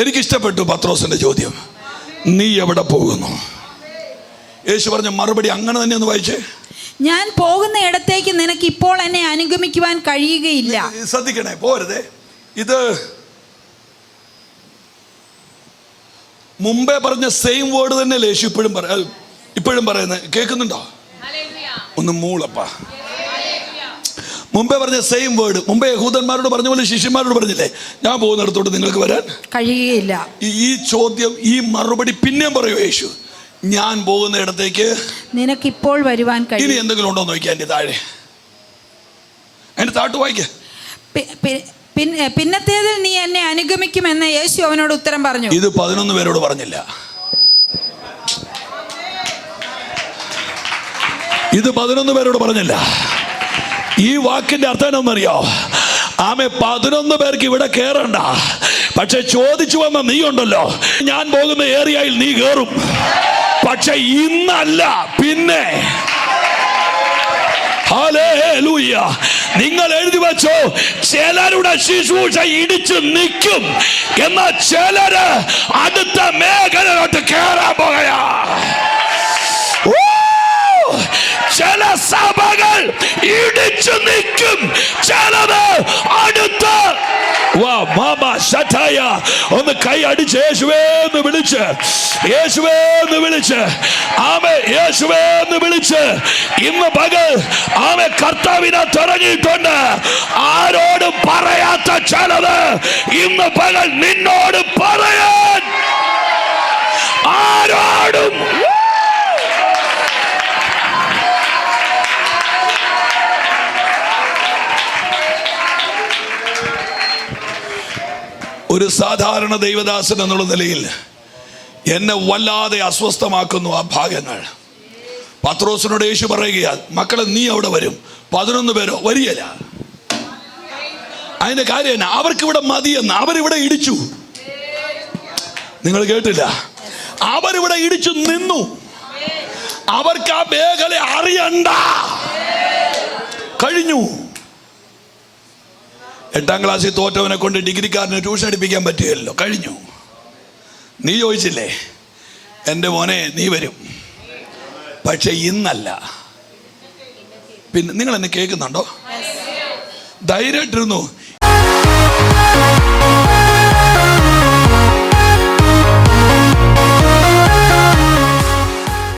എനിക്കിഷ്ടപ്പെട്ടു പത്രോസിന്റെ ചോദ്യം. നീ എവിടെ പോകുന്നു? യേശു പറഞ്ഞ മറുപടി അങ്ങനെ തന്നെ ഒന്ന് വായിച്ചേ. ഞാൻ പോകുന്ന ഇടത്തേക്ക് നിനക്ക് ഇപ്പോൾ എന്നെ അനുഗമിക്കുവാൻ കഴിയുകയില്ല. ശ്രദ്ധിക്കണേ പോരുതേ. ഇത് മുമ്പേ പറഞ്ഞ സെയിം വേർഡ് തന്നെ യേശു ഇപ്പോഴും പറയാ ഇപ്പോഴും പറയുന്നത്. കേൾക്കുന്നുണ്ടോ? ഒന്ന് മൂളപ്പ. മുമ്പേ പറഞ്ഞ സെയിം വേർഡ് മുമ്പേ യഹൂദന്മാരോട് പറഞ്ഞ പോലെ ശിഷ്യന്മാരോട് പറഞ്ഞില്ലേ? ഞാൻ പോകുന്നിടത്തോട്ട് നിങ്ങൾക്ക് വരാൻ. കഴിയുകയില്ല. ഈ- ചോദ്യം ഈ മറുപടി പിന്നെയും പറയൂ യേശു. ഞാൻ പോകുന്ന ഇടത്തേക്ക് നിനക്ക് ഇപ്പോൾ വരുവാൻ കഴിയും. ഇനി എന്തെങ്കിലും ഉണ്ടോ നോക്കിയാ നോക്കിയാൽ എന്റെ താഴെ. എന്റെ താട്ട് വായിക്കേ. പിന്നെ പിന്നത്തേതിൽ നീ എന്നെ അനുഗമിക്കുമെന്ന് യേശു അവനോട് ഉത്തരം പറഞ്ഞു. ഇത് പതിനൊന്ന് പേരോട് പറഞ്ഞില്ല. ഇത് പതിനൊന്ന് പേരോട് പറഞ്ഞില്ല. ഈ വാക്കിന്റെ അർത്ഥം എന്നറിയോ ആമെ പതിനൊന്ന് പേർക്ക് ഇവിടെ കേറണ്ട. പക്ഷെ ചോദിച്ചു വന്ന നീ ഉണ്ടല്ലോ. ഞാൻ പോകുന്ന ഏരിയയിൽ നീ കേറും. പക്ഷെ ഇന്നല്ല പിന്നെ. നിങ്ങൾ എഴുതി വെച്ചോ ചിലരുടെ ശുശ്രൂഷ ഇടിച്ചു നിൽക്കും. എന്നാൽ ചിലര് അടുത്ത മേഖലയിലോട്ട് കയറാൻ പോകയാ ഇടിച്ചു നിൽക്കും. ചിലത് അടുത്ത. ഒന്ന് കൈ അടിച്ച് യേശുവേ എന്ന് വിളിച്ച്. യേശുവേ എന്ന് വിളിച്ച്. ആമെ യേശുവേ എന്ന് വിളിച്ച്. ഇന്ന് പകൽ ആമെ കർത്താവിനെ തുടങ്ങിയിട്ടുണ്ട്. ആരോടും പറയാത്ത ചിലത് ഇന്ന് പകൽ നിന്നോട് പറയാൻ ഒരു സാധാരണ ദൈവദാസൻ എന്നുള്ള നിലയിൽ എന്നെ വല്ലാതെ അസ്വസ്ഥമാക്കുന്നു ആ ഭാഗങ്ങൾ. പത്രോസിനോട് യേശു പറയുകയാ മക്കളെ നീ അവിടെ വരും. പതിനൊന്ന് പേരോ വരികയില്ല. അതിന്റെ കാര്യം തന്നെ അവർക്ക് ഇവിടെ മതിയെന്ന് അവരിവിടെ ഇടിച്ചു. നിങ്ങൾ കേട്ടില്ല? അവരിവിടെ ഇടിച്ചു നിന്നു. അവർക്ക് ആ മേഖല അറിയണ്ട. കഴിഞ്ഞു. എട്ടാം ക്ലാസ്സിൽ തോറ്റവനെ കൊണ്ട് ഡിഗ്രിക്കാരന് ട്യൂഷൻ അടിപ്പിക്കാൻ പറ്റുകയല്ലോ കഴിഞ്ഞു. നീ ചോദിച്ചില്ലേ? എന്റെ മോനെ നീ വരും. പക്ഷെ ഇന്നല്ല. പിന്നെ നിങ്ങൾ എന്നെ കേൾക്കുന്നുണ്ടോ ധൈര്യമായിട്ടിരുന്നു.